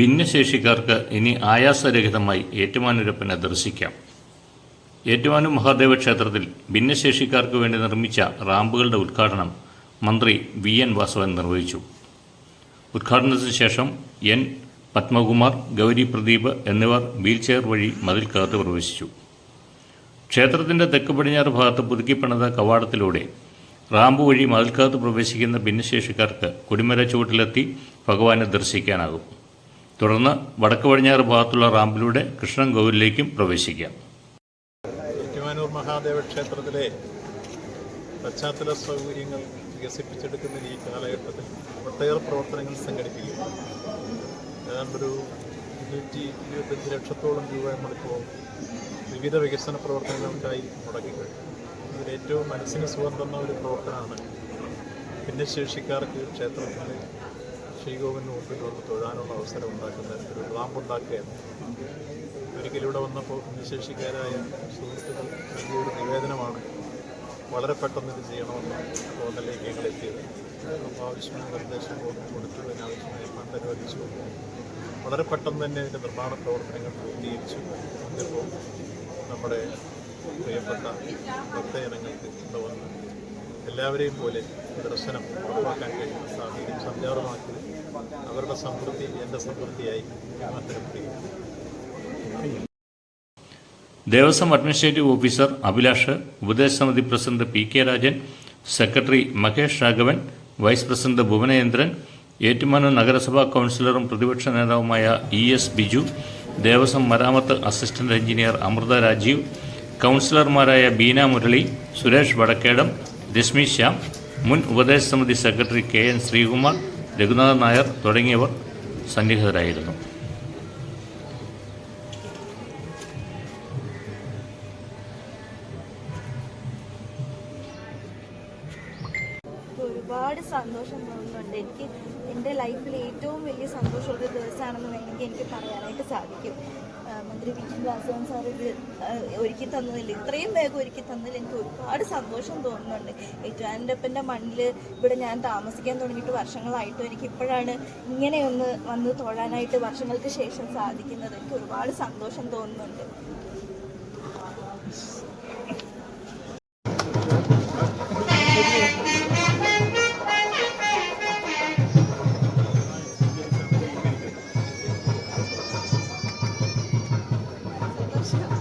ഭിന്നശേഷിക്കാർക്ക് ഇനി ആയാസരഹിതമായി ഏറ്റുമാനൂരപ്പനെ ദർശിക്കാം. ഏറ്റുമാനൂർ മഹാദേവ ക്ഷേത്രത്തിൽ ഭിന്നശേഷിക്കാർക്ക് വേണ്ടി നിർമ്മിച്ച റാമ്പുകളുടെ ഉദ്ഘാടനം മന്ത്രി വി എൻ വാസവൻ നിർവഹിച്ചു. ഉദ്ഘാടനത്തിന് ശേഷം എൻ പത്മകുമാർ ഗൗരി പ്രദീപ് എന്നിവർ വീൽചെയർ വഴി മതിൽക്കകത്ത് പ്രവേശിച്ചു. ക്ഷേത്രത്തിന്റെ തെക്ക് പടിഞ്ഞാറ് ഭാഗത്ത് പുതുക്കിപ്പണിത കവാടത്തിലൂടെ റാമ്പ് വഴി മതിൽക്കകത്ത് പ്രവേശിക്കുന്ന ഭിന്നശേഷിക്കാർക്ക് കൊടിമര ചുവട്ടിലെത്തി ഭഗവാനെ ദർശിക്കാനാകും. തുടർന്ന് വടക്ക് പടിഞ്ഞാറ് ഭാഗത്തുള്ള റാമ്പിലൂടെ കൃഷ്ണൻ കോവിലിലേക്കും പ്രവേശിക്കാം. ഏറ്റുമാനൂർ മഹാദേവ ക്ഷേത്രത്തിലെ പശ്ചാത്തല സൗകര്യങ്ങൾ വികസിപ്പിച്ചെടുക്കുന്ന ഈ കാലഘട്ടത്തിൽ ഒട്ടേറെ പ്രവർത്തനങ്ങൾ സംഘടിപ്പിക്കും ഏതാണ്ടൊരു ഇരുന്നൂറ്റി ഇരുപത്തഞ്ച് ലക്ഷത്തോളം രൂപ നമ്മളിപ്പോൾ വിവിധ വികസന പ്രവർത്തനങ്ങൾക്കായി മുടക്കിക്കഴിഞ്ഞു. അതിലേറ്റവും മനസ്സിന് സുഖം തന്ന ഒരു പ്രവർത്തനമാണ് ഭിന്നശേഷിക്കാർക്ക് ക്ഷേത്രത്തിന്റെ ശ്രീകോവിന് മുമ്പിൽ വന്ന് തൊഴാനുള്ള അവസരം ഉണ്ടാക്കുന്ന ഒരു റാമ്പ് ഉണ്ടാക്കുകയാണ് ഒരിക്കലും ഇവിടെ വന്നപ്പോൾ ഭിന്നശേഷിക്കാരായ സുഹൃത്തുക്കൾ വലിയൊരു നിവേദനമാണ്. വളരെ പെട്ടെന്ന് ഇത് ചെയ്യണമെന്ന് തോന്നലേക്ക് ഞങ്ങൾ എത്തിയത്. അപ്പോൾ ആവശ്യമായ നിർദ്ദേശം കൊടുത്തു. അതിനാവശ്യമായ ഫണ്ട് അനുവദിച്ചു. വളരെ പെട്ടെന്ന് തന്നെ ഇതിന്റെ നിർമ്മാണ പ്രവർത്തനങ്ങൾ പൂർത്തീകരിച്ചു. അതിപ്പോൾ നമ്മുടെ പ്രിയപ്പെട്ട ഭക്തജനങ്ങൾക്ക് ഇവിടെ വന്ന്. എല്ലാവരെയും പോലെ ദർശനം ഉറപ്പാക്കാൻ കഴിയുന്ന സാഹചര്യം സഞ്ചാരമാക്കി അവരുടെ സമൃദ്ധി എന്റെ മാറ്റപ്പെടുകയും ദേവസ്വം അഡ്മിനിസ്ട്രേറ്റീവ് ഓഫീസർ അഭിലാഷ് ഉപദേശ സമിതി president P K Rajan secretary Mahesh Raghavan vice president Bhuvanendran Ettumanoor നഗരസഭാ കൗൺസിലറും പ്രതിപക്ഷ നേതാവുമായ ഇ എസ് ബിജു ദേവസ്വം മരാമത്ത് അസിസ്റ്റന്റ് എഞ്ചിനീയർ അമൃത രാജീവ് കൗൺസിലർമാരായ ബീന മുരളി സുരേഷ് വടക്കേടം രശ്മി ശ്യാം മുൻ ഉപദേശ സമിതി secretary K N Sreekumar Raghunathan Nair തുടങ്ങിയവർ സന്നിഹിതരായിരുന്നു. ഒരുപാട് സന്തോഷം തോന്നുന്നുണ്ട്. എനിക്ക് എന്റെ ലൈഫിൽ ഏറ്റവും വലിയ സന്തോഷമുള്ള ദിവസമാണെന്ന് വേണമെങ്കിൽ എനിക്ക് പറയാനായിട്ട് സാധിക്കും. മന്ത്രി വി. വാസവൻ സാർ ഇത് ഒരുക്കി തന്നതിൽ ഇത്രയും വേഗം ഒരുക്കി തന്നതിൽ എനിക്ക് ഒരുപാട് സന്തോഷം തോന്നുന്നുണ്ട്. ഏറ്റുവാനപ്പന്റെ മണ്ണിൽ ഇവിടെ ഞാൻ താമസിക്കാൻ തുടങ്ങിയിട്ട് വർഷങ്ങളായിട്ടും എനിക്ക് ഇപ്പോഴാണ് ഇങ്ങനെയൊന്ന് വന്ന് തൊഴാനായിട്ട് വർഷങ്ങൾക്ക് ശേഷം സാധിക്കുന്നത്. എനിക്ക് ഒരുപാട് സന്തോഷം തോന്നുന്നുണ്ട്. Gracias.